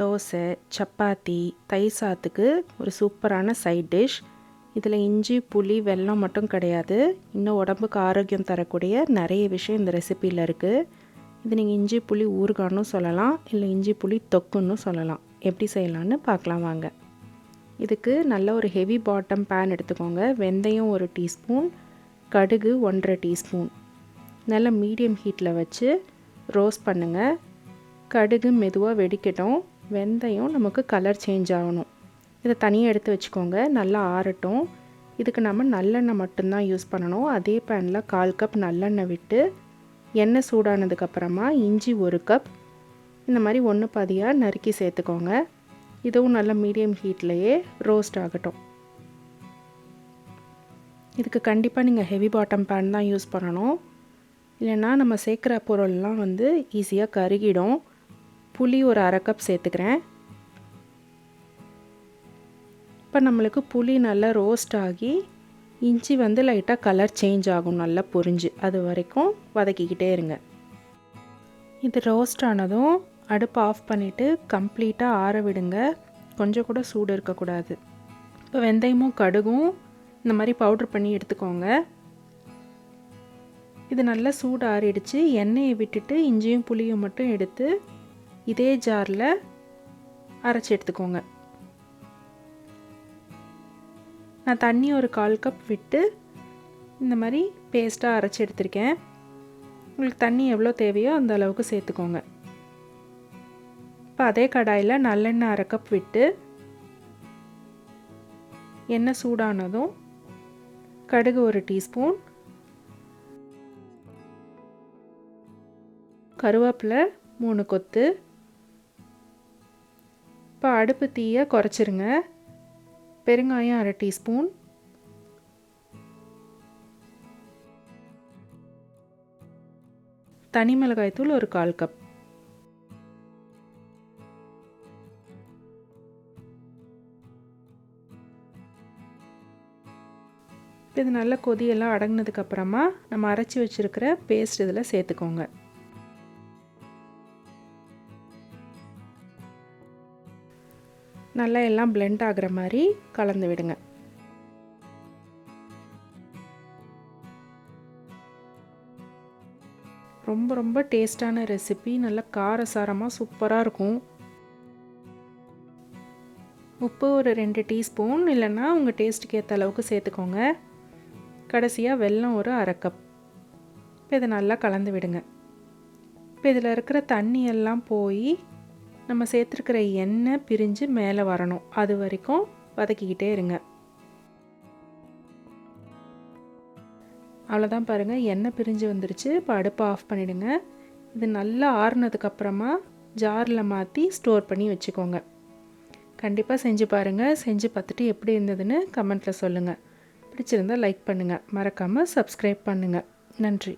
தோசை சப்பாத்தி தயிர் சாத்துக்கு ஒரு சூப்பரான சைட் டிஷ் இதில் இஞ்சி புளி வெல்லம் மட்டும் கிடையாது. இன்னும் உடம்புக்கு ஆரோக்கியம் தரக்கூடிய நிறைய விஷயம் இந்த ரெசிப்பியில் இருக்குது இது நீங்கள் இஞ்சி புளி ஊறுகான்னு சொல்லலாம். இல்லை இஞ்சி புளி தொக்குன்னு சொல்லலாம். எப்படி செய்யலான்னு பார்க்கலாம் வாங்க. இதுக்கு நல்ல ஒரு ஹெவி பாட்டம் பேன் எடுத்துக்கோங்க. வெந்தயம் ஒரு டீஸ்பூன். கடுகு ஒன்றரை டீஸ்பூன். நல்ல மீடியம் ஹீட்டில் வச்சு ரோஸ்ட் பண்ணுங்கள் கடுகு மெதுவாக வெடிக்கட்டும். வெந்தயம் நமக்கு கலர் சேஞ்ச் ஆகணும். இதை தனியாக எடுத்து வச்சுக்கோங்க. நல்லா ஆறட்டும். இதுக்கு நம்ம நல்லெண்ணெய் மட்டும்தான் யூஸ் பண்ணணும். அதே பேனில் கால் கப் நல்லெண்ணெய் விட்டு எண்ணெய் சூடானதுக்கப்புறமா இஞ்சி ஒரு கப் இந்த மாதிரி ஒன்று பாதியாக நறுக்கி சேர்த்துக்கோங்க. இதுவும் நல்ல மீடியம் ஹீட்லேயே ரோஸ்ட் ஆகட்டும். இதுக்கு கண்டிப்பாக நீங்கள் ஹெவி பாட்டம் பேன் தான் யூஸ் பண்ணணும். இல்லைன்னா நம்ம சேர்க்குற பொருள்லாம் வந்து ஈஸியாக கருகிடும். புளி ஒரு அரை கப் சேர்த்துக்கிறேன். இப்போ நம்மளுக்கு புளி நல்லா ரோஸ்ட் ஆகி இஞ்சி வந்து லைட்டாக கலர் சேஞ்ச் ஆகும் நல்லா பொரிஞ்சு. அது வரைக்கும் வதக்கிக்கிட்டே இருங்க. இது ரோஸ்ட் ஆனதும் அடுப்பு ஆஃப் பண்ணிவிட்டு கம்ப்ளீட்டாக ஆற விடுங்க. கொஞ்சம் கூட சூடு இருக்கக்கூடாது. இப்போ வெந்தயமும் கடுகும். இந்த மாதிரி பவுட்ரு பண்ணி எடுத்துக்கோங்க. இது நல்லா சூடு ஆறிடுச்சு. எண்ணெயை விட்டுட்டு இஞ்சியும் புளியும் மட்டும் எடுத்து இதே ஜாரில் அரைச்சி எடுத்துக்கோங்க. நான் தண்ணி ஒரு கால் கப் விட்டு இந்த மாதிரி பேஸ்ட்டாக அரைச்சி எடுத்திருக்கேன். உங்களுக்கு தண்ணி எவ்வளோ தேவையோ அந்த அளவுக்கு சேர்த்துக்கோங்க. இப்போ அதே கடாயில் நல்லெண்ணெய் அரை கப் விட்டு எண்ணெய் சூடானதும் கடுகு ஒரு டீஸ்பூன் கருவேப்பிலை மூணு கொத்து இப்போ அடுப்பு தீயை குறைச்சிருங்க. பெருங்காயம் அரை டீஸ்பூன். தனி மிளகாய்த்தூள் ஒரு கால் கப். இது நல்ல கொதியெல்லாம் அடங்கினதுக்கப்புறமா நம்ம அரைச்சி வச்சுருக்கிற பேஸ்ட் இதில் சேர்த்துக்கோங்க. நல்லா எல்லாம் பிளெண்ட் ஆகிற மாதிரி கலந்து விடுங்க. ரொம்ப ரொம்ப டேஸ்டான ரெசிபி நல்லா காரசாரமாக சூப்பராக இருக்கும். உப்பு ஒரு ரெண்டு டீஸ்பூன் இல்லைன்னா உங்கள் டேஸ்ட்டுக்கு ஏற்ற அளவுக்கு சேர்த்துக்கோங்க. கடைசியாக வெல்லம் ஒரு அரை கப் இப்போ இதை நல்லா கலந்து விடுங்க. இப்போ இதில் இருக்கிற தண்ணி எல்லாம் போய் நம்ம சேர்த்துருக்கிற எண்ணெய் பிரிஞ்சு மேலே வரணும். அது வரைக்கும் வதக்கிக்கிட்டே இருங்க. அவ்வளோதான் பாருங்கள் எண்ணெய் பிரிஞ்சு வந்துருச்சு. இப்போ அடுப்பை ஆஃப் பண்ணிவிடுங்க இது நல்லா ஆறுனதுக்கப்புறமா ஜாரில் மாற்றி ஸ்டோர் பண்ணி வச்சுக்கோங்க. கண்டிப்பாக செஞ்சு பாருங்கள் செஞ்சு பார்த்துட்டு எப்படி இருந்ததுன்னு கமெண்ட்டில் சொல்லுங்கள் பிடிச்சிருந்தால் லைக் பண்ணுங்கள் மறக்காமல் சப்ஸ்கிரைப் பண்ணுங்கள் நன்றி.